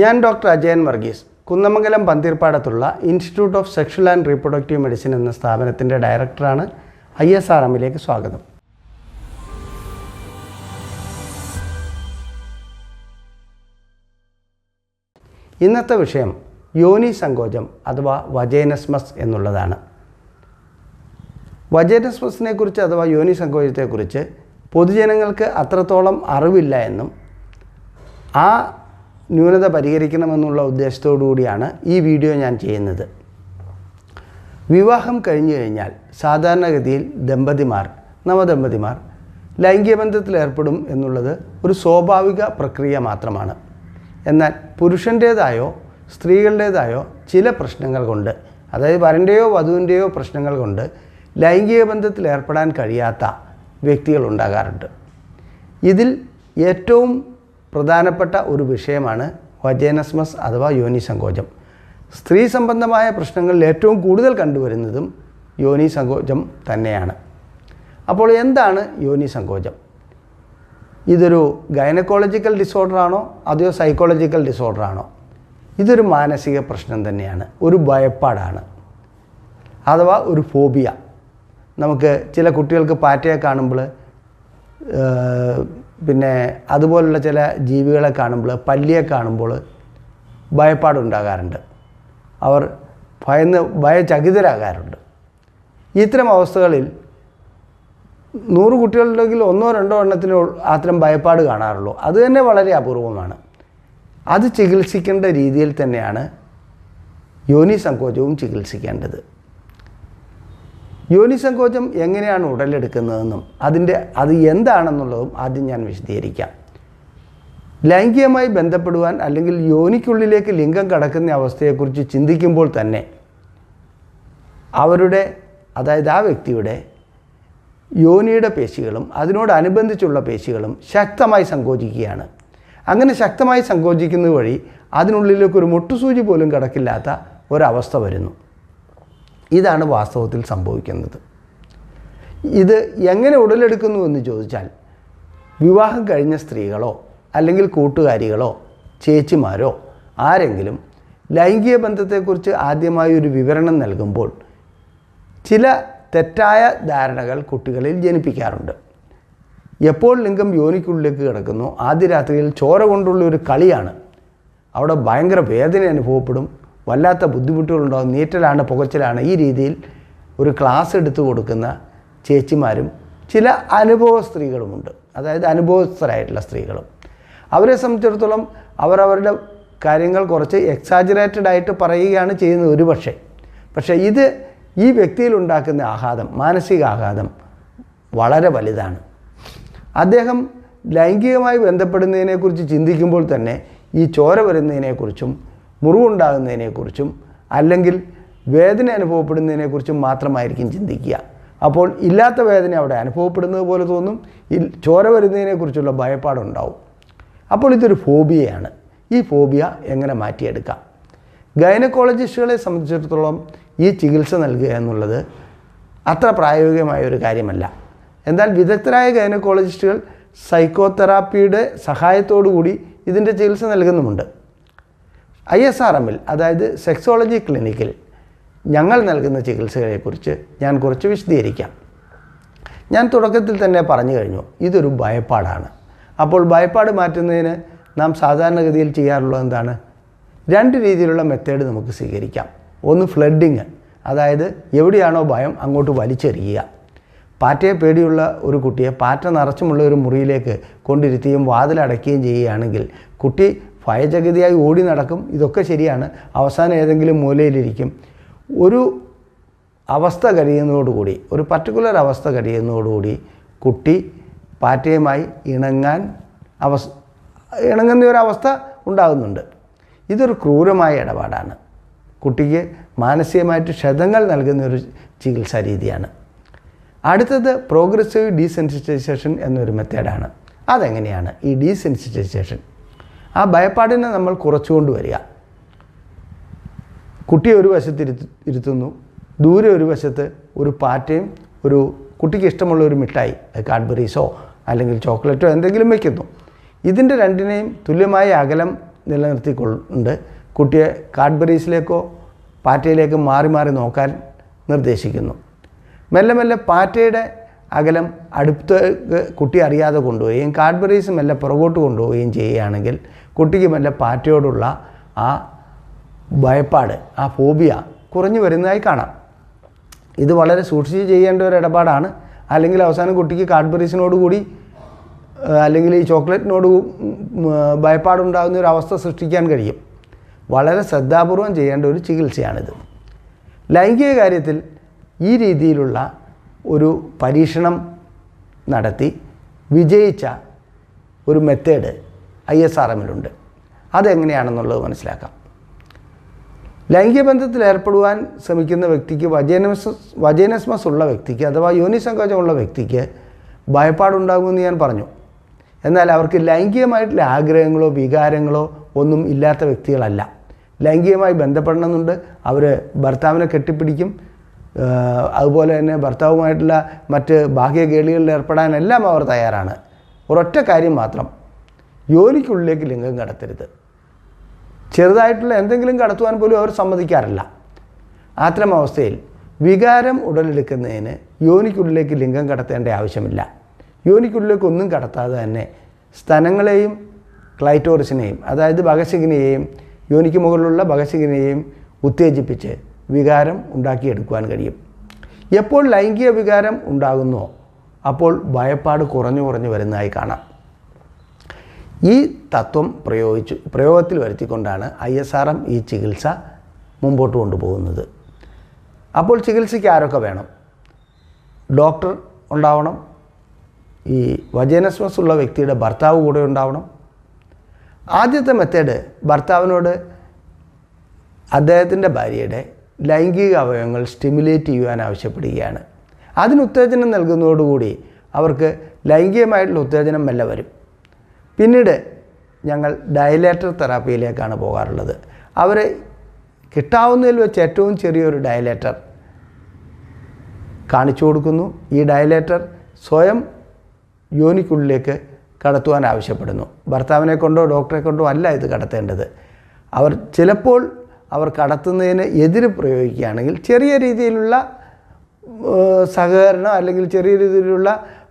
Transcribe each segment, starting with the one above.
ഞാൻ doctor Ajayan Varghese Kunnamangalam പന്തീർപ്പാടത്തുള്ള institute of sexual and reproductive medicine എന്ന സ്ഥാപനത്തിന്റെ ഡയറക്ടറാണ് ഐ എസ് ആർ എമ്മിലേക്ക് സ്വാഗതം. ഇന്നത്തെ വിഷയം യോനി സങ്കോചം അഥവാ വജേനസ്മസ് എന്നുള്ളതാണ്. വജേനസ്മസിനെ കുറിച്ച് അഥവാ യോനി സങ്കോചത്തെക്കുറിച്ച് പൊതുജനങ്ങൾക്ക് അത്രത്തോളം അറിവില്ല എന്നും ആ ന്യൂനത പരിഹരിക്കണമെന്നുള്ള ഉദ്ദേശത്തോടു കൂടിയാണ് ഈ വീഡിയോ ഞാൻ ചെയ്യുന്നത്. വിവാഹം കഴിഞ്ഞു കഴിഞ്ഞാൽ സാധാരണഗതിയിൽ ദമ്പതിമാർ നവദമ്പതിമാർ ലൈംഗിക ബന്ധത്തിൽ ഏർപ്പെടും എന്നുള്ളത് ഒരു സ്വാഭാവിക പ്രക്രിയ മാത്രമാണ്. എന്നാൽ പുരുഷന്റേതായോ സ്ത്രീകളുടേതായോ ചില പ്രശ്നങ്ങൾ കൊണ്ട് അതായത് വരന്റെയോ വധുവിന്റെയോ പ്രശ്നങ്ങൾ കൊണ്ട് ലൈംഗിക ബന്ധത്തിൽ ഏർപ്പെടാൻ കഴിയാത്ത വ്യക്തികൾ ഉണ്ടാകാറുണ്ട്. ഇതിൽ ഏറ്റവും പ്രധാനപ്പെട്ട ഒരു വിഷയമാണ് വജേനസ്മസ് അഥവാ യോനി സങ്കോചം സ്ത്രീ സംബന്ധമായ പ്രശ്നങ്ങളിൽ ഏറ്റവും കൂടുതൽ കണ്ടുവരുന്നതും യോനി സങ്കോചം തന്നെയാണ്. അപ്പോൾ എന്താണ് യോനി സങ്കോചം ഇതൊരു ഗൈനക്കോളജിക്കൽ ഡിസോർഡറാണോ അതോ സൈക്കോളജിക്കൽ ഡിസോർഡറാണോ? ഇതൊരു മാനസിക പ്രശ്നം തന്നെയാണ് ഒരു ഭയപ്പാടാണ്. അഥവാ ഒരു ഫോബിയ. നമുക്ക് ചില കുട്ടികൾക്ക് പാറ്റയെ കാണുമ്പോൾ പിന്നെ അതുപോലുള്ള ചില ജീവികളെ കാണുമ്പോൾ പല്ലിയെ കാണുമ്പോൾ ഭയപ്പാടുണ്ടാകാറുണ്ട്. അവർ ഭയന്ന് ഭയചകിതരാകാറുണ്ട്. ഇത്തരം അവസ്ഥകളിൽ നൂറ് കുട്ടികളുണ്ടെങ്കിൽ ഒന്നോ രണ്ടോ എണ്ണത്തിന് അത്തരം ഭയപ്പാട് കാണാറുള്ളൂ. അത് തന്നെ വളരെ അപൂർവമാണ്. അത് ചികിത്സിക്കേണ്ട രീതിയിൽ തന്നെയാണ് യോനി സങ്കോചവും ചികിത്സിക്കേണ്ടത്. യോനി സങ്കോചം എങ്ങനെയാണ് ഉടലെടുക്കുന്നതെന്നും അതിന്റെ അത് എന്താണെന്നുള്ളതും ആദ്യം ഞാൻ വിശദീകരിക്കാം. ലൈംഗികമായി ബന്ധപ്പെടുവാൻ അല്ലെങ്കിൽ യോനിക്കുള്ളിലേക്ക് ലിംഗം കടക്കുന്ന അവസ്ഥയെക്കുറിച്ച് ചിന്തിക്കുമ്പോൾ തന്നെ അവരുടെ അതായത് ആ വ്യക്തിയുടെ യോനിയുടെ പേശികളും അതിനോടനുബന്ധിച്ചുള്ള പേശികളും ശക്തമായി സങ്കോചിക്കുകയാണ്. അങ്ങനെ ശക്തമായി സങ്കോചിക്കുന്നത് വഴി അതിനുള്ളിലേക്ക് ഒരു മുട്ടുസൂചി പോലും കിടക്കില്ലാത്ത ഒരവസ്ഥ വരുന്നു. ഇതാണ് വാസ്തവത്തിൽ സംഭവിക്കുന്നത്. ഇത് എങ്ങനെ ഉടലെടുക്കുന്നു എന്ന് ചോദിച്ചാൽ വിവാഹം കഴിഞ്ഞ സ്ത്രീകളോ അല്ലെങ്കിൽ കൂട്ടുകാരികളോ ചേച്ചിമാരോ ആരെങ്കിലും ലൈംഗിക ബന്ധത്തെക്കുറിച്ച് ആദ്യമായി ഒരു വിവരണം നൽകുമ്പോൾ ചില തെറ്റായ ധാരണകൾ കുട്ടികളിൽ ജനിപ്പിക്കാറുണ്ട്. എപ്പോൾ ലിംഗം യോനിക്കുള്ളിലേക്ക് കിടക്കുന്നു? ആദ്യ രാത്രിയിൽ ചോര കൊണ്ടുള്ള ഒരു കളിയാണ്. അവിടെ ഭയങ്കര വേദന അനുഭവപ്പെടും. വല്ലാത്ത ബുദ്ധിമുട്ടുകളുണ്ടാകും നീറ്റലാണ് പുകച്ചിലാണ്. ഈ രീതിയിൽ ഒരു ക്ലാസ് എടുത്തു കൊടുക്കുന്ന ചേച്ചിമാരും ചില അനുഭവ സ്ത്രീകളുമുണ്ട്. അതായത് അനുഭവസ്ഥരായിട്ടുള്ള സ്ത്രീകളും. അവരെ സംബന്ധിച്ചിടത്തോളം അവരവരുടെ കാര്യങ്ങൾ കുറച്ച് എക്സാജറേറ്റഡ് ആയിട്ട് പറയുകയാണ് ചെയ്യുന്നത് ഒരു പക്ഷേ പക്ഷേ ഇത് ഈ വ്യക്തിയിൽ ഉണ്ടാക്കുന്ന ആഘാതം മാനസിക ആഘാതം വളരെ വലുതാണ്. അദ്ദേഹം ലൈംഗികമായി ബന്ധപ്പെടുന്നതിനെക്കുറിച്ച് ചിന്തിക്കുമ്പോൾ തന്നെ ഈ ചോര വരുന്നതിനെക്കുറിച്ചും മുറിവുണ്ടാകുന്നതിനെക്കുറിച്ചും അല്ലെങ്കിൽ വേദന അനുഭവപ്പെടുന്നതിനെക്കുറിച്ചും മാത്രമായിരിക്കും ചിന്തിക്കുക. അപ്പോൾ ഇല്ലാത്ത വേദന അവിടെ അനുഭവപ്പെടുന്നത് പോലെ തോന്നും ചോര വരുന്നതിനെക്കുറിച്ചുള്ള ഭയപ്പാടുണ്ടാവും. അപ്പോൾ ഇതൊരു ഫോബിയയാണ്. ഈ ഫോബിയ എങ്ങനെ മാറ്റിയെടുക്കാം? ഗൈനക്കോളജിസ്റ്റുകളെ സംബന്ധിച്ചിടത്തോളം ഈ ചികിത്സ നൽകുക എന്നുള്ളത് അത്ര പ്രായോഗികമായ ഒരു കാര്യമല്ല. എന്നാൽ വിദഗ്ധരായ ഗൈനക്കോളജിസ്റ്റുകൾ സൈക്കോതെറാപ്പിയുടെ സഹായത്തോടു കൂടി ഇതിന്റെ ചികിത്സ നൽകുന്നുമുണ്ട്. ഐ എസ് ആർ എമ്മിൽ അതായത് സെക്സോളജി ക്ലിനിക്കിൽ ഞങ്ങൾ നൽകുന്ന ചികിത്സകളെക്കുറിച്ച് ഞാൻ കുറച്ച് വിശദീകരിക്കാം. ഞാൻ തുടക്കത്തിൽ തന്നെ പറഞ്ഞു കഴിഞ്ഞു ഇതൊരു ഭയപ്പാടാണ്. അപ്പോൾ ഭയപ്പാട് മാറ്റുന്നതിന് നാം സാധാരണഗതിയിൽ ചെയ്യാറുള്ളത് എന്താണ്? രണ്ട് രീതിയിലുള്ള മെത്തേഡ് നമുക്ക് സ്വീകരിക്കാം. ഒന്ന് ഫ്ലഡിങ് അതായത് എവിടെയാണോ ഭയം അങ്ങോട്ട് വലിച്ചെറിയുക. പാറ്റയെ പേടിയുള്ള ഒരു കുട്ടിയെ പാറ്റ നിറച്ചുമുള്ള ഒരു മുറിയിലേക്ക് കൊണ്ടിരുത്തുകയും വാതിലടയ്ക്കുകയും ചെയ്യുകയാണെങ്കിൽ കുട്ടി ഭയചകിതയായി ഓടി നടക്കും. ഇതൊക്കെ ശരിയാണ്. അവസാനം ഏതെങ്കിലും മൂലയിലിരിക്കും. ഒരു അവസ്ഥ കഴിയുന്നതോടുകൂടി ഒരു പർട്ടിക്കുലർ അവസ്ഥ കഴിയുന്നതോടുകൂടി കുട്ടി പാറ്റയുമായി ഇണങ്ങാൻ അവസ് ഇണങ്ങുന്ന ഒരു അവസ്ഥ ഉണ്ടാകുന്നുണ്ട്. ഇതൊരു ക്രൂരമായ ഇടപാടാണ്. കുട്ടിക്ക് മാനസികമായിട്ട് ക്ഷതങ്ങൾ നൽകുന്ന ഒരു ചികിത്സാ രീതിയാണ്. അടുത്തത് പ്രോഗ്രസീവ് ഡീസെൻസിറ്റൈസേഷൻ എന്നൊരു മെത്തേഡാണ്. അതെങ്ങനെയാണ്? ഈ ഡീസെൻസിറ്റൈസേഷൻ. ആ ഭയപ്പാടിനെ നമ്മൾ കുറച്ചുകൊണ്ട് വരിക. കുട്ടിയെ ഒരു വശത്ത് ഇരുത്ത് ഇരുത്തുന്നു. ദൂരെ ഒരു വശത്ത് ഒരു പാറ്റയും ഒരു കുട്ടിക്ക് ഇഷ്ടമുള്ള ഒരു മിഠായി കാഡ്ബറീസോ അല്ലെങ്കിൽ ചോക്ലേറ്റോ എന്തെങ്കിലും വയ്ക്കുന്നു ഇതിന്റെ രണ്ടിനെയും തുല്യമായ അകലം നിലനിർത്തിക്കൊണ്ട് കുട്ടിയെ കാഡ്ബറീസിലേക്കോ പാറ്റയിലേക്കോ മാറി മാറി നോക്കാൻ നിർദ്ദേശിക്കുന്നു. മെല്ലെ മെല്ലെ പാറ്റയുടെ അകലം അടുത്ത് കുട്ടി അറിയാതെ കൊണ്ടുപോവുകയും കാഡ്ബറീസ് മെല്ലെ പുറകോട്ട് കൊണ്ടുപോവുകയും ചെയ്യുകയാണെങ്കിൽ കുട്ടിക്ക് മെല്ലെ പാറ്റയോടുള്ള ആ ഭയപ്പാട് ആ ഫോബിയ കുറഞ്ഞു വരുന്നതായി കാണാം. ഇത് വളരെ സൂക്ഷിച്ച് ചെയ്യേണ്ട ഒരു ഇടപാടാണ്. അല്ലെങ്കിൽ അവസാനം കുട്ടിക്ക് കാഡ്ബറീസിനോട് കൂടി അല്ലെങ്കിൽ ഈ ചോക്ലേറ്റിനോട് ഭയപ്പാടുണ്ടാകുന്ന ഒരു അവസ്ഥ സൃഷ്ടിക്കാൻ കഴിയും. വളരെ ശ്രദ്ധാപൂർവം ചെയ്യേണ്ട ഒരു ചികിത്സയാണിത്. ലൈംഗിക കാര്യത്തിൽ ഈ രീതിയിലുള്ള ഒരു പരീക്ഷണം നടത്തി വിജയിച്ച ഒരു മെത്തേഡ് ഐ എസ് ആർ എമ്മിലുണ്ട് അതെങ്ങനെയാണെന്നുള്ളത് മനസ്സിലാക്കാം. ലൈംഗിക ബന്ധത്തിൽ ഏർപ്പെടുവാൻ ശ്രമിക്കുന്ന വ്യക്തിക്ക് വജേനസ് വജേനസ്മസ് ഉള്ള വ്യക്തിക്ക് അഥവാ യോനിസങ്കോചമുള്ള വ്യക്തിക്ക് ഭയപ്പാടുണ്ടാകുമെന്ന് ഞാൻ പറഞ്ഞു. എന്നാൽ അവർക്ക് ലൈംഗികമായിട്ടുള്ള ആഗ്രഹങ്ങളോ വികാരങ്ങളോ ഒന്നും ഇല്ലാത്ത വ്യക്തികളല്ല. ലൈംഗികമായി ബന്ധപ്പെടണമെന്നുണ്ട്. അവർ ഭർത്താവിനെ കെട്ടിപ്പിടിക്കും. അതുപോലെ തന്നെ ഭർത്താവുമായിട്ടുള്ള മറ്റ് ബാഹ്യ കേളികളിൽ ഏർപ്പെടാനെല്ലാം അവർ തയ്യാറാണ്. ഒരൊറ്റ കാര്യം മാത്രം യോനിക്കുള്ളിലേക്ക് ലിംഗം കടത്തരുത്. ചെറുതായിട്ടുള്ള എന്തെങ്കിലും കടത്തുവാൻ പോലും അവർ സമ്മതിക്കാറില്ല. അത്തരം അവസ്ഥയിൽ വികാരം ഉടലെടുക്കുന്നതിന് യോനിക്കുള്ളിലേക്ക് ലിംഗം കടത്തേണ്ട ആവശ്യമില്ല. യോനിക്കുള്ളിലേക്ക് ഒന്നും കടത്താതെ തന്നെ സ്തനങ്ങളെയും ക്ലൈറ്റോറിസിനെയും അതായത് ഭഗശികിനെയും യോനിക്ക് മുകളിലുള്ള ഭഗശികിനെയും ഉത്തേജിപ്പിച്ച് വികാരം ഉണ്ടാക്കിയെടുക്കുവാൻ കഴിയും. എപ്പോൾ ലൈംഗിക വികാരം ഉണ്ടാകുന്നോ അപ്പോൾ ഭയപ്പാട് കുറഞ്ഞു കുറഞ്ഞു വരുന്നതായി കാണാം. ഈ തത്വം പ്രയോഗിച്ചു പ്രയോഗത്തിൽ വരുത്തിക്കൊണ്ടാണ് ഐ എസ് ആർ എം ഈ ചികിത്സ മുമ്പോട്ട് കൊണ്ടുപോകുന്നത്. അപ്പോൾ ചികിത്സയ്ക്ക് ആരൊക്കെ വേണം? ഡോക്ടർ ഉണ്ടാവണം ഈ വജനസ്മസ് ഉള്ള വ്യക്തിയുടെ ഭർത്താവ് കൂടെ ഉണ്ടാവണം. ആദ്യത്തെ മെത്തേഡ് ഭർത്താവിനോട് അദ്ദേഹത്തിന്റെ ഭാര്യയുടെ ലൈംഗിക അവയവങ്ങൾ സ്റ്റിമുലേറ്റ് ചെയ്യുവാൻ ആവശ്യപ്പെടുകയാണ്. അതിന് ഉത്തേജനം നൽകുന്നതോടുകൂടി അവർക്ക് ലൈംഗികമായിട്ടുള്ള ഉത്തേജനം മെല്ലെ വരും. പിന്നീട് ഞങ്ങൾ ഡയലേറ്റർ തെറാപ്പിയിലേക്കാണ് പോകാറുള്ളത്. അവർ കിട്ടാവുന്നതിൽ വെച്ച് ഏറ്റവും ചെറിയൊരു ഡയലേറ്റർ കാണിച്ചു കൊടുക്കുന്നു. ഈ ഡയലേറ്റർ സ്വയം യോനിക്കുള്ളിലേക്ക് കടത്തുവാൻ ആവശ്യപ്പെടുന്നു. ഭർത്താവിനെ കൊണ്ടോ ഡോക്ടറെ കൊണ്ടോ അല്ല ഇത് കടത്തേണ്ടത്. അവർ ചിലപ്പോൾ അവർ കടത്തുന്നതിന് എതിര് പ്രയോഗിക്കുകയാണെങ്കിൽ ചെറിയ രീതിയിലുള്ള സഹകരണം അല്ലെങ്കിൽ ചെറിയ രീതിയിലുള്ള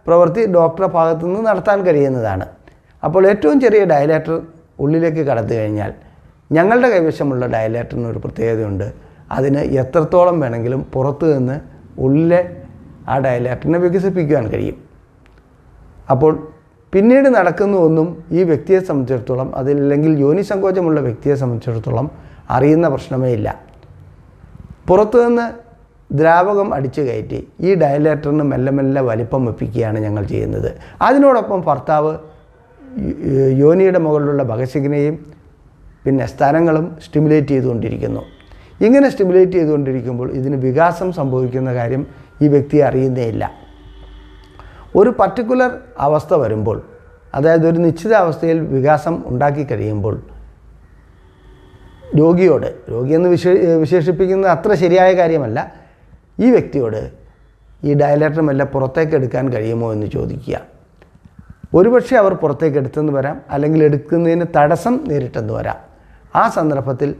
പ്രവൃത്തി ഡോക്ടറുടെ ഭാഗത്തു നിന്ന് നടത്താൻ കഴിയുന്നതാണ്. അപ്പോൾ ഏറ്റവും ചെറിയ ഡയലേറ്റർ ഉള്ളിലേക്ക് കടത്തു കഴിഞ്ഞാൽ ഞങ്ങളുടെ കൈവശമുള്ള ഡയലേറ്ററിന് ഒരു പ്രത്യേകതയുണ്ട്. അതിന് എത്രത്തോളം വേണമെങ്കിലും പുറത്തു നിന്ന് ഉള്ളിലെ ആ ഡയലേറ്ററിനെ വികസിപ്പിക്കുവാൻ കഴിയും. അപ്പോൾ പിന്നീട് നടക്കുന്ന ഒന്നും ഈ വ്യക്തിയെ സംബന്ധിച്ചിടത്തോളം അതില്ലെങ്കിൽ യോനി സങ്കോചമുള്ള വ്യക്തിയെ സംബന്ധിച്ചിടത്തോളം അറിയുന്ന പ്രശ്നമേ ഇല്ല. പുറത്തുനിന്ന് ദ്രാവകം അടിച്ചു കയറ്റി ഈ ഡയലേറ്ററിന് മെല്ലെ മെല്ലെ വലിപ്പം വെപ്പിക്കുകയാണ് ഞങ്ങൾ ചെയ്യുന്നത്. അതിനോടൊപ്പം ഭർത്താവ് യോനിയുടെ മുകളിലുള്ള ഭഗശിഖനയും പിന്നെ സ്ഥലങ്ങളും സ്റ്റിമുലേറ്റ് ചെയ്തുകൊണ്ടിരിക്കുന്നു. ഇങ്ങനെ സ്റ്റിമുലേറ്റ് ചെയ്തുകൊണ്ടിരിക്കുമ്പോൾ ഇതിന് വികാസം സംഭവിക്കുന്ന കാര്യം ഈ വ്യക്തി അറിയുന്നേ ഇല്ല. ഒരു പർട്ടിക്കുലർ അവസ്ഥ വരുമ്പോൾ അതായത് ഒരു നിശ്ചിത അവസ്ഥയിൽ വികാസം ഉണ്ടാക്കി കഴിയുമ്പോൾ രോഗിയോട് രോഗിയെന്ന് വിശേ വിശേഷിപ്പിക്കുന്നത് അത്ര ശരിയായ കാര്യമല്ല. ഈ വ്യക്തിയോട് ഈ ഡയലേറ്റർ പുറത്തേക്ക് എടുക്കാൻ കഴിയുമോ എന്ന് ചോദിക്കുക. ഒരുപക്ഷെ അവർ പുറത്തേക്ക് എടുത്തെന്ന് വരാം അല്ലെങ്കിൽ എടുക്കുന്നതിന് തടസ്സം നേരിട്ടെന്ന് വരാം. ആ സന്ദർഭത്തിൽ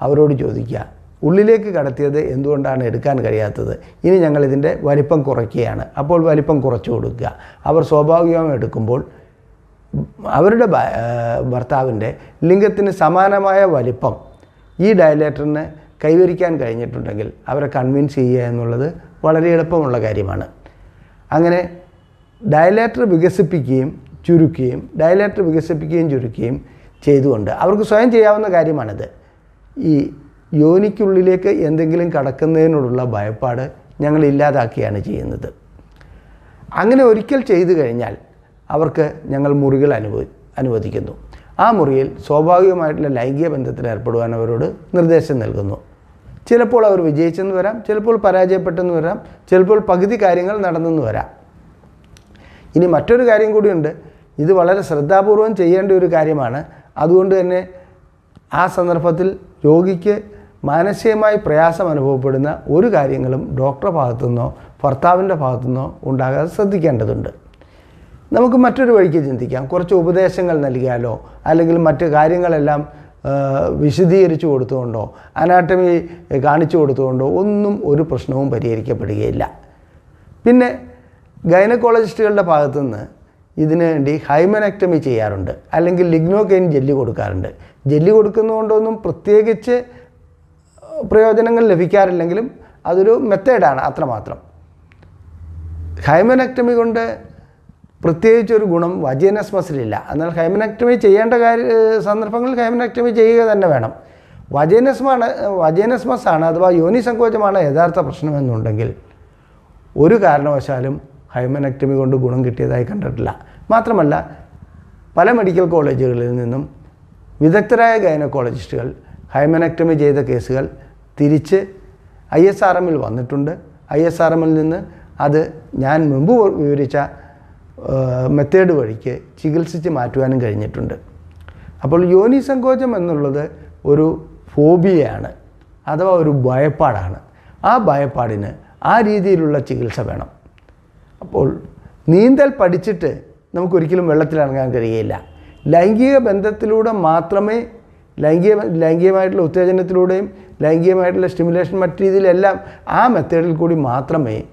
അവരോട് ചോദിക്കുക ഉള്ളിലേക്ക് കടത്തിയത് എന്തുകൊണ്ടാണ് എടുക്കാൻ കഴിയാത്തത്? ഇനി ഞങ്ങൾ ഇതിന്റെ വലിപ്പം കുറയ്ക്കുകയാണ്. അപ്പോൾ വലിപ്പം കുറച്ചു കൊടുക്കുക. അവർ സ്വാഭാവികമായി എടുക്കുമ്പോൾ അവരുടെ ഭർത്താവിന്റെ ലിംഗത്തിന് സമാനമായ വലിപ്പം ഈ ഡയലേറ്ററിന് കൈവരിക്കാൻ കഴിഞ്ഞിട്ടുണ്ടെങ്കിൽ അവരെ കൺവിൻസ് ചെയ്യുക എന്നുള്ളത് വളരെ എളുപ്പമുള്ള കാര്യമാണ്. അങ്ങനെ ഡയലേറ്റർ വികസിപ്പിക്കുകയും ചുരുക്കുകയും ഡയലേറ്റർ വികസിപ്പിക്കുകയും ചുരുക്കുകയും ചെയ്തുകൊണ്ട് അവർക്ക് സ്വയം ചെയ്യാവുന്ന കാര്യമാണിത്. ഈ യോനിക്കുള്ളിലേക്ക് എന്തെങ്കിലും കടക്കുന്നതിനോടുള്ള ഭയപ്പാട് ഞങ്ങൾ ഇല്ലാതാക്കിയാണ് ചെയ്യുന്നത്. അങ്ങനെ ഒരിക്കൽ ചെയ്തു കഴിഞ്ഞാൽ അവർക്ക് ഞങ്ങൾ മുറികൾ അനുവദി അനുവദിക്കുന്നു. ആ മുറിയിൽ സ്വാഭാവികമായിട്ടുള്ള ലൈംഗിക ബന്ധത്തിൽ ഏർപ്പെടുവാൻ അവരോട് നിർദ്ദേശം നൽകുന്നു. ചിലപ്പോൾ അവർ വിജയിച്ചെന്ന് വരാം ചിലപ്പോൾ പരാജയപ്പെട്ടെന്ന് വരാം ചിലപ്പോൾ പകുതി കാര്യങ്ങൾ നടന്നെന്ന് വരാം. ഇനി മറ്റൊരു കാര്യം കൂടിയുണ്ട്. ഇത് വളരെ ശ്രദ്ധാപൂർവം ചെയ്യേണ്ട ഒരു കാര്യമാണ്. അതുകൊണ്ട് തന്നെ ആ സന്ദർഭത്തിൽ രോഗിക്ക് മാനസികമായി പ്രയാസം അനുഭവപ്പെടുന്ന ഒരു കാര്യങ്ങളും ഡോക്ടറുടെ ഭാഗത്തുനിന്നോ ഭർത്താവിന്റെ ഭാഗത്തുനിന്നോ ഉണ്ടാകാതെ ശ്രദ്ധിക്കേണ്ടതുണ്ട്. നമുക്ക് മറ്റൊരു വഴിക്ക് ചിന്തിക്കാം. കുറച്ച് ഉപദേശങ്ങൾ നൽകിയാലോ? അല്ലെങ്കിൽ മറ്റു കാര്യങ്ങളെല്ലാം വിശദീകരിച്ചു കൊടുത്തുകൊണ്ടോ? അനാട്ടമി കാണിച്ചു കൊടുത്തുകൊണ്ടോ? ഒന്നും ഒരു പ്രശ്നവും പരിഹരിക്കപ്പെടുകയില്ല. പിന്നെ ഗൈനക്കോളജിസ്റ്റുകളുടെ ഭാഗത്തുനിന്ന് ഇതിനു വേണ്ടി ഹൈമനക്ടമി ചെയ്യാറുണ്ട്. അല്ലെങ്കിൽ ലിഗ്നോകെയിൻ ജെല്ലി കൊടുക്കാറുണ്ട്. ജെല്ലി കൊടുക്കുന്നതുകൊണ്ടൊന്നും പ്രത്യേകിച്ച് പ്രയോജനങ്ങൾ ലഭിക്കാറില്ലെങ്കിലും അതൊരു മെത്തേഡാണ് അത്രമാത്രം. ഹൈമനക്ടമി കൊണ്ട് പ്രത്യേകിച്ചൊരു ഗുണം വജേനസ് മസിലില്ല എന്നാൽ ഹൈമനക്ടമി ചെയ്യേണ്ട കാര്യ സന്ദർഭങ്ങളിൽ ഹൈമനക്ടമി ചെയ്യുക തന്നെ വേണം. വജേനസ്മാണ് വജേനസ്മസ് ആണ് അഥവാ യോനി സങ്കോചമാണ് യഥാർത്ഥ പ്രശ്നമെന്നുണ്ടെങ്കിൽ ഒരു കാരണവശാലും ഹൈമനക്ടമി കൊണ്ട് ഗുണം കിട്ടിയതായി കണ്ടിട്ടില്ല. മാത്രമല്ല പല മെഡിക്കൽ കോളേജുകളിൽ നിന്നും വിദഗ്ധരായ ഗൈനക്കോളജിസ്റ്റുകൾ ഹൈമനക്ടമി ചെയ്ത കേസുകൾ തിരിച്ച് ഐ എസ് ആർ എമ്മിൽ വന്നിട്ടുണ്ട്. ഐ എസ് ആർ എമ്മിൽ നിന്ന് അത് ഞാൻ മുമ്പ് വിവരിച്ച മെത്തേഡ് വഴിക്ക് ചികിത്സിച്ച് മാറ്റുവാനും കഴിഞ്ഞിട്ടുണ്ട്. അപ്പോൾ യോനി സങ്കോചം എന്നുള്ളത് ഒരു ഫോബിയയാണ് അഥവാ ഒരു ഭയപ്പാടാണ്. ആ ഭയപ്പാടിന് ആ രീതിയിലുള്ള ചികിത്സ വേണം. അപ്പോൾ നീന്തൽ പഠിച്ചിട്ട് നമുക്കൊരിക്കലും വെള്ളത്തിലിറങ്ങാൻ കഴിയില്ല. ലൈംഗിക ബന്ധത്തിലൂടെ മാത്രമേ ലൈംഗിക ലൈംഗികമായിട്ടുള്ള ഉത്തേജനത്തിലൂടെയും ലൈംഗികമായിട്ടുള്ള സ്റ്റിമുലേഷൻ മറ്റു രീതിയിലെല്ലാം ആ മെത്തേഡിൽ കൂടി മാത്രമേ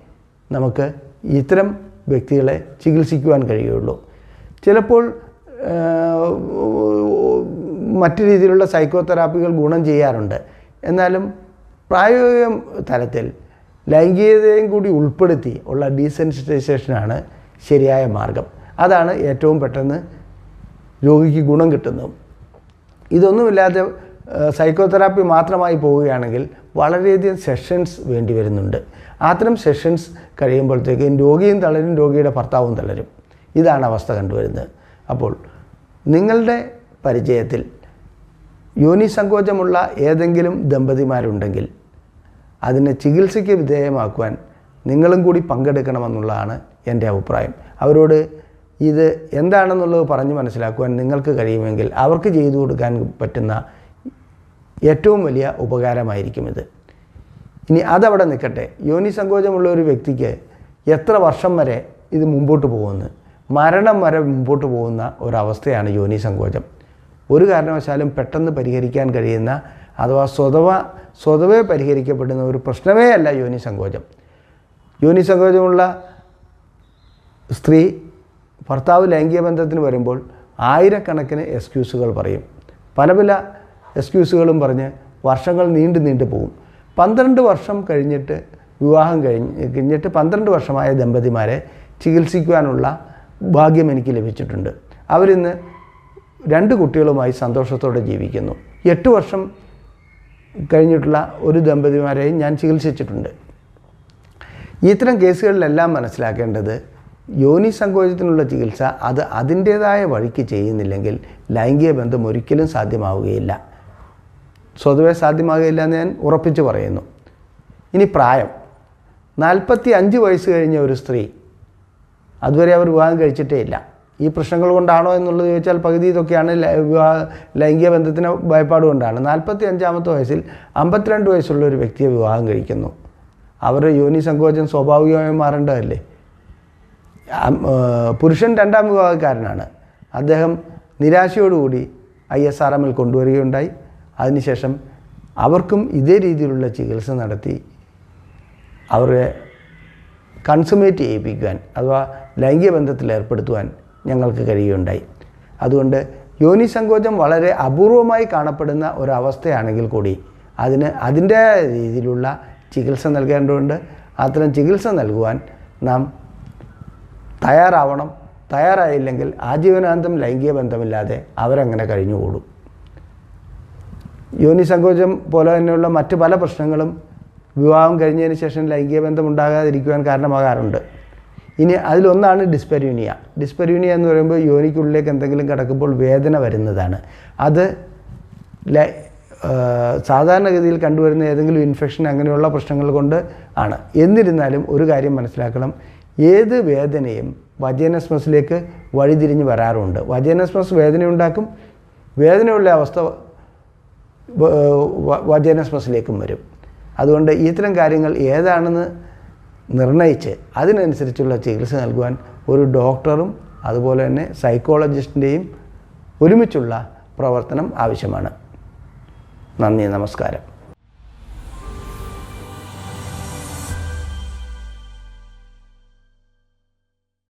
നമുക്ക് ഇത്തരം വ്യക്തികളെ ചികിത്സിക്കുവാൻ കഴിയുള്ളൂ. ചിലപ്പോൾ മറ്റു രീതിയിലുള്ള സൈക്കോ തെറാപ്പികൾ ഗുണം ചെയ്യാറുണ്ട്. എന്നാലും പ്രായോഗിക തലത്തിൽ ലൈംഗികതയും കൂടി ഉൾപ്പെടുത്തി ഉള്ള ഡീസെൻസിറ്റൈസേഷനാണ് ശരിയായ മാർഗം. അതാണ് ഏറ്റവും പെട്ടെന്ന് രോഗിക്ക് ഗുണം കിട്ടുന്നതും. ഇതൊന്നുമില്ലാതെ സൈക്കോ തെറാപ്പി മാത്രമായി പോവുകയാണെങ്കിൽ വളരെയധികം സെഷൻസ് വേണ്ടി വരുന്നുണ്ട്. അത്തരം സെഷൻസ് കഴിയുമ്പോഴത്തേക്കും രോഗിയും തളരും രോഗിയുടെ ഭർത്താവും തളരും. ഇതാണ് അവസ്ഥ കണ്ടുവരുന്നത്. അപ്പോൾ നിങ്ങളുടെ പരിചയത്തിൽ യോനി സങ്കോചമുള്ള ഏതെങ്കിലും ദമ്പതിമാരുണ്ടെങ്കിൽ അതിനെ ചികിത്സയ്ക്ക് വിധേയമാക്കുവാൻ നിങ്ങളും കൂടി പങ്കെടുക്കണമെന്നുള്ളതാണ് എന്റെ അഭിപ്രായം. അവരോട് ഇത് എന്താണെന്നുള്ളത് പറഞ്ഞ് മനസ്സിലാക്കുവാൻ നിങ്ങൾക്ക് കഴിയുമെങ്കിൽ അവർക്ക് ചെയ്തു കൊടുക്കാൻ പറ്റുന്ന ഏറ്റവും വലിയ ഉപകാരമായിരിക്കും ഇത്. ഇനി അതവിടെ നിൽക്കട്ടെ. യോനി സങ്കോചമുള്ള ഒരു വ്യക്തിക്ക് എത്ര വർഷം വരെ ഇത് മുമ്പോട്ട് പോകുന്നു? മരണം വരെ മുമ്പോട്ട് പോകുന്ന ഒരവസ്ഥയാണ് യോനി സങ്കോചം. ഒരു കാരണവശാലും പെട്ടെന്ന് പരിഹരിക്കാൻ കഴിയുന്ന അഥവാ സ്വതവ സ്വതവേ പരിഹരിക്കപ്പെടുന്ന ഒരു പ്രശ്നമേ അല്ല യോനി സങ്കോചം. യോനി സങ്കോചമുള്ള സ്ത്രീ ഭർത്താവ് ലൈംഗിക ബന്ധത്തിന് വരുമ്പോൾ ആയിരക്കണക്കിന് എക്സ്ക്യൂസുകൾ പറയും. പല പല എക്സ്ക്യൂസുകളും പറഞ്ഞ് വർഷങ്ങൾ നീണ്ടു നീണ്ടു പോകും. പന്ത്രണ്ട് വർഷം കഴിഞ്ഞിട്ട് വിവാഹം കഴിഞ്ഞ് കഴിഞ്ഞിട്ട് പന്ത്രണ്ട് വർഷമായ ദമ്പതിമാരെ ചികിത്സിക്കുവാനുള്ള ഭാഗ്യം എനിക്ക് ലഭിച്ചിട്ടുണ്ട്. അവരിന്ന് രണ്ട് കുട്ടികളുമായി സന്തോഷത്തോടെ ജീവിക്കുന്നു. എട്ട് വർഷം കഴിഞ്ഞിട്ടുള്ള ഒരു ദമ്പതിമാരെയും ഞാൻ ചികിത്സിച്ചിട്ടുണ്ട്. ഇത്തരം കേസുകളിലെല്ലാം മനസ്സിലാക്കേണ്ടത് യോനി സങ്കോചത്തിനുള്ള ചികിത്സ അത് അതിന്റേതായ വഴിക്ക് ചെയ്യുന്നില്ലെങ്കിൽ ലൈംഗിക ബന്ധം ഒരിക്കലും സാധ്യമാവുകയില്ല. സ്വതവേ സാധ്യമാകില്ല എന്ന് ഞാൻ ഉറപ്പിച്ച് പറയുന്നു. ഇനി പ്രായം. നാൽപ്പത്തി അഞ്ച് വയസ്സ് കഴിഞ്ഞ ഒരു സ്ത്രീ അതുവരെ അവർ വിവാഹം കഴിച്ചിട്ടേ ഇല്ല. ഈ പ്രശ്നങ്ങൾ കൊണ്ടാണോ എന്നുള്ളത് ചോദിച്ചാൽ പകുതി ഇതൊക്കെയാണ് വിവാഹ ലൈംഗിക ബന്ധത്തിന് ഭയപ്പാട് കൊണ്ടാണ്. നാൽപ്പത്തി അഞ്ചാമത്തെ വയസ്സിൽ അമ്പത്തിരണ്ട് വയസ്സുള്ള ഒരു വ്യക്തിയെ വിവാഹം കഴിക്കുന്നു. അവരുടെ യോനി സങ്കോചം സ്വാഭാവികമായി മാറേണ്ടതല്ലേ? പുരുഷൻ രണ്ടാം വിവാഹക്കാരനാണ്. അദ്ദേഹം നിരാശയോടുകൂടി ഐ എസ് ആർ എമ്മിൽ കൊണ്ടുവരികയുണ്ടായി. അതിനുശേഷം അവർക്കും ഇതേ രീതിയിലുള്ള ചികിത്സ നടത്തി അവരെ കൺസുമേറ്റ് ചെയ്യിപ്പിക്കുവാൻ അഥവാ ലൈംഗിക ബന്ധത്തിൽ ഏർപ്പെടുത്തുവാൻ ഞങ്ങൾക്ക് കഴിയുകയുണ്ടായി. അതുകൊണ്ട് യോനി സങ്കോചം വളരെ അപൂർവമായി കാണപ്പെടുന്ന ഒരവസ്ഥയാണെങ്കിൽ കൂടി അതിന് അതിന്റെ രീതിയിലുള്ള ചികിത്സ നൽകേണ്ടതുണ്ട്. അത്തരം ചികിത്സ നൽകുവാൻ നാം തയ്യാറാവണം. തയ്യാറായില്ലെങ്കിൽ ആജീവനാന്തം ലൈംഗിക ബന്ധമില്ലാതെ അവരങ്ങനെ കഴിഞ്ഞുകൂടും. യോനി സങ്കോചം പോലെ തന്നെയുള്ള മറ്റ് പല പ്രശ്നങ്ങളും വിവാഹം കഴിഞ്ഞതിന് ശേഷം ലൈംഗിക ബന്ധം ഉണ്ടാകാതിരിക്കുവാൻ കാരണമാകാറുണ്ട്. ഇനി അതിലൊന്നാണ് ഡിസ്പെരൂനിയ ഡിസ്പെരൂനിയ എന്ന് പറയുമ്പോൾ യോനിക്കുള്ളിലേക്ക് എന്തെങ്കിലും കിടക്കുമ്പോൾ വേദന വരുന്നതാണ്. അത് സാധാരണഗതിയിൽ കണ്ടുവരുന്ന ഏതെങ്കിലും ഇൻഫെക്ഷൻ അങ്ങനെയുള്ള പ്രശ്നങ്ങൾ കൊണ്ട് ആണ്. എന്നിരുന്നാലും ഒരു കാര്യം മനസ്സിലാക്കണം. ഏത് വേദനയും വജേനസ്മസിലേക്ക് വഴിതിരിഞ്ഞ് വരാറുണ്ട്. വജേനസ്മസ് വേദനയുണ്ടാക്കും. വേദനയുള്ള അവസ്ഥ വ- വ- വരും. അതുകൊണ്ട് ഇത്തരം കാര്യങ്ങൾ ഏതാണെന്ന് നിർണയിച്ച് അതിനനുസരിച്ചുള്ള ചികിത്സ നൽകുവാൻ ഒരു ഡോക്ടറും അതുപോലെ തന്നെ സൈക്കോളജിസ്റ്റിന്റെയും ഒരുമിച്ചുള്ള പ്രവർത്തനം ആവശ്യമാണ്. നന്ദി നമസ്കാരം.